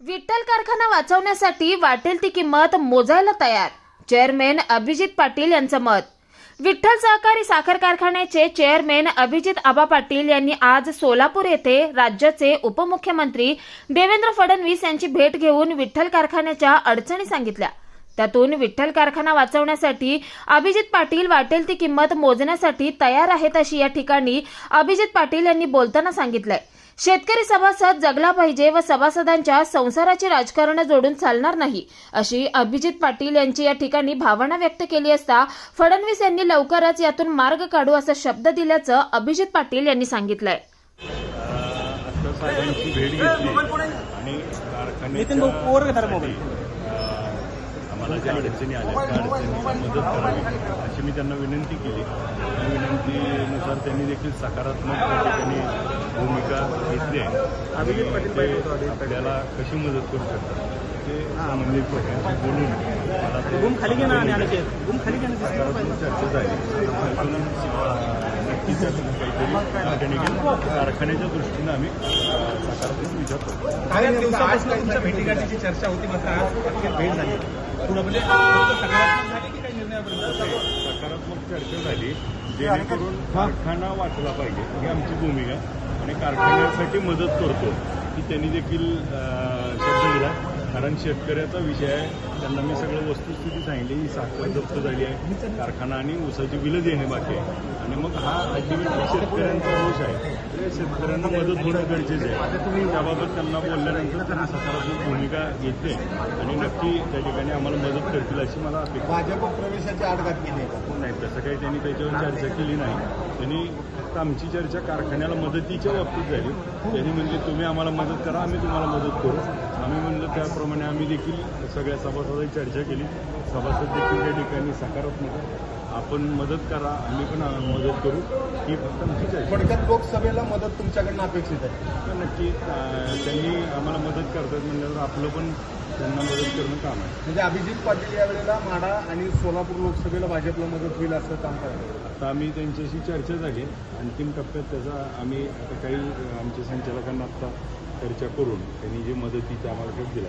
विठ्ठल कारखाना वाचवण्यासाठी वाटेल ती किंमत मोजायला तयार. चेअरमॅन अभिजित पाटील यांचं मत. विठ्ठल सहकारी साखर कारखान्याचे चेअरमॅन अभिजित आबा पाटील यांनी आज सोलापूर येथे राज्याचे उपमुख्यमंत्री देवेंद्र फडणवीस यांची भेट घेऊन विठ्ठल कारखान्याच्या अडचणी सांगितल्या. त्यातून विठ्ठल कारखाना वाचवण्यासाठी अभिजित पाटील वाटेल ती किंमत मोजण्यासाठी तयार आहेत अशी या ठिकाणी अभिजित पाटील यांनी बोलताना सांगितलंय. शेतकरी सभासद जगला पाहिजे व सभासदांच्या संसाराची राजकारण जोडून चालणार नाही अशी अभिजित पाटील यांची या ठिकाणी भावना व्यक्त केली असता फडणवीस यांनी लवकरच यातून मार्ग काढू असा शब्द दिल्याचं अभिजित पाटील यांनी सांगितलंय. भेट घेतली. आम्हाला ज्या अडचणी आल्या त्या अडचणीला मदत करावी अशी मी त्यांना विनंती केली. त्या विनंतीनुसार त्यांनी देखील सकारात्मक त्या ठिकाणी भूमिका घेतली आहे. आणि ते आपल्याला कशी मदत करू शकतात ते संबंधित पक्षांशी बोलून मला सकारात्मक चर्चा झाली. काहीतरी कारखान्याच्या दृष्टीनं आम्ही सकारात्मक विचार करतो काही दिवसापासून तुमच्या भेटीगाठीची चर्चा होती मात्र आज अखेर भेट झाली. म्हणजे सकारात्मक झाली की काही निर्णयापर्यंत सकारात्मक चर्चा झाली जेणेकरून कारखाना वाचला पाहिजे ही आमची भूमिका. आणि कारखान्यासाठी मदत करतो की त्यांनी देखील शब्द दिला. कारण शेतकऱ्याचा विषय आहे त्यांना मी सगळं वस्तुस्थिती सांगितली ही साखर जप्त झाली आहे. कारखाना आणि ऊसाची बिलं देणे बाकी आहे. आणि मग हा अल्टिमेटली शेतकऱ्यांचा दोष आहे. शेतकऱ्यांना मदत होणं गरजेचं आहे तुम्ही त्याबाबत त्यांना बोलल्यानंतर त्यांनी सकारात्मक भूमिका घेतली आणि नक्की त्या ठिकाणी आम्हाला मदत करतील अशी मला अपेक्षा. भाजप प्रवेशाची आडघात केली? नाही तसं काही त्यांनी त्याच्यावर चर्चा केली नाही त्यांनी फक्त आमची चर्चा कारखान्याला मदतीच्या बाबतीत झाली त्यांनी म्हणजे तुम्ही आम्हाला मदत करा आम्ही तुम्हाला मदत करू आम्ही म्हणलं त्याप्रमाणे आम्ही देखील सगळ्या सभासदांची चर्चा केली सभासद देखील त्या ठिकाणी सकारात्मक. आपण मदत करा आम्ही पण मदत करू. ही फक्त चर्चा आहे. थोडक्यात लोकसभेला मदत तुमच्याकडनं अपेक्षित आहे. तर नक्की अं, त्यांनी आम्हाला मदत करतात म्हणल्यावर आपलं पण त्यांना मदत करणं काम आहे. म्हणजे अभिजित पाटील यावेळेला माढा आणि सोलापूर लोकसभेला भाजपला मदत होईल असं काम करणार आता आम्ही त्यांच्याशी चर्चा झाली अंतिम टप्प्यात त्याचा आम्ही आता काही अ, आमच्या संचालकांना आता चर्चा करून त्यांनी जे मदतीचा आम्हाला भेट दिला